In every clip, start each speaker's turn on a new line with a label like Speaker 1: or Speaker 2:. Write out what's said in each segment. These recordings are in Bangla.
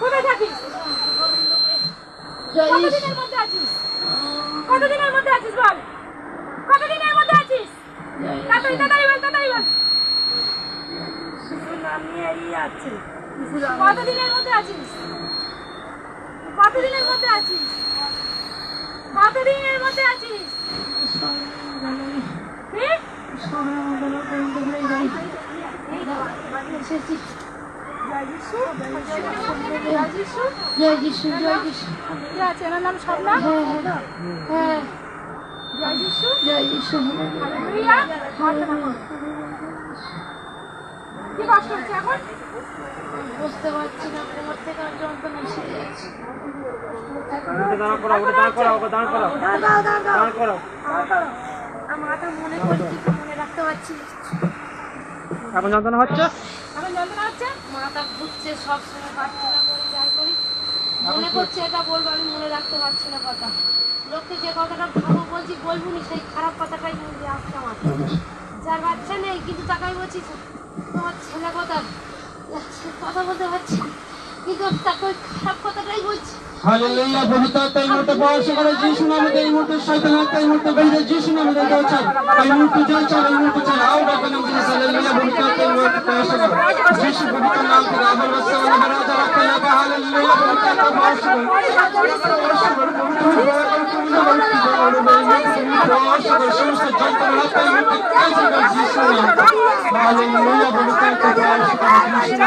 Speaker 1: কোথায় থাকিস কতদিনের মধ্যে আছিস? কতদিনের মধ্যে আছিস? বল কতদিনের মধ্যে আছিস? তাড়াতাড়ি কতদিনের মধ্যে আছিস? নাম স্বপ্না
Speaker 2: হ্যাঁ
Speaker 1: জয় যিশু
Speaker 2: জয় যিশু।
Speaker 1: কি কষ্ট হচ্ছে এখন
Speaker 2: বুঝতে পারছি না কোমর থেকে আমার যন্ত্রণা এসে যাচ্ছে আমার মাথা মনে করছি মনে রাখতে পারছি।
Speaker 3: এখন যন্ত্রণা হচ্ছে?
Speaker 1: এখন যন্ত্রণা হচ্ছে
Speaker 2: মাথা ঘুরছে সব সময় প্রার্থনা করি যাই করি। মনে করছে এটা বলব আমি মনে রাখতে পারছি না কথা। লোককে যে কথাটা ভালো বলছি বলব নি সেই খারাপ কথাটাই মনে আসছে আমার। যার বাচ্চা নেই কিন্তু তাকে আমি বলছি তোমার ছেলে কথা কথা বলতে পারছি। কিন্তু তাকে ওই খারাপ কথাটাই বলছি।
Speaker 4: হালেলুয়া আত্মা এই মুহূর্তে পড়াশোনা করে যিশু নামে এই মুহূর্তে শয়তান এই মুহূর্তে বেরিয়ে যিশু নামে দেওয়া চাই এই মুহূর্তে জয় চাই এই মুহূর্তে চাই আও নাম যিশু হালেলুয়া আত্মা এই মুহূর্তে পড়াশোনা করে। যিশু পবিত্র নাম আবার বাসা মানে রাজা রাখতে লাগা হালেলুয়া পবিত্র আত্মা পড়াশোনা করে। সমস্ত যন্ত্রণা আত্মা এই মুহূর্তে ক্যান্সেল করে যিশু নামে। হালেলুয়া।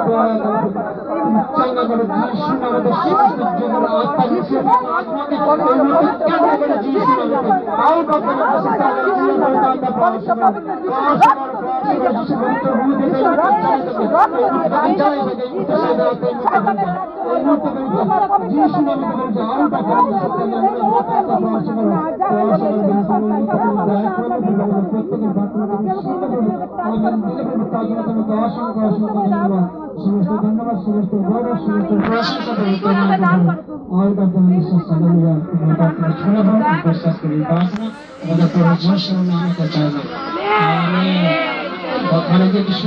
Speaker 4: পড়াশোনা করে যিশু নামে আও ডাকা নাম যিশু হালেলুয়া পবিত্র আত্মা করে যিশু নামে সমস্ত ধন্যবাদ সমস্ত গৌরব সমস্ত প্রশংসা বিশ্বাস করি প্রার্থনা আমাদের প্রভু যীশুর নামে চাই না আমেন। ভগবানের কৃষ্ণ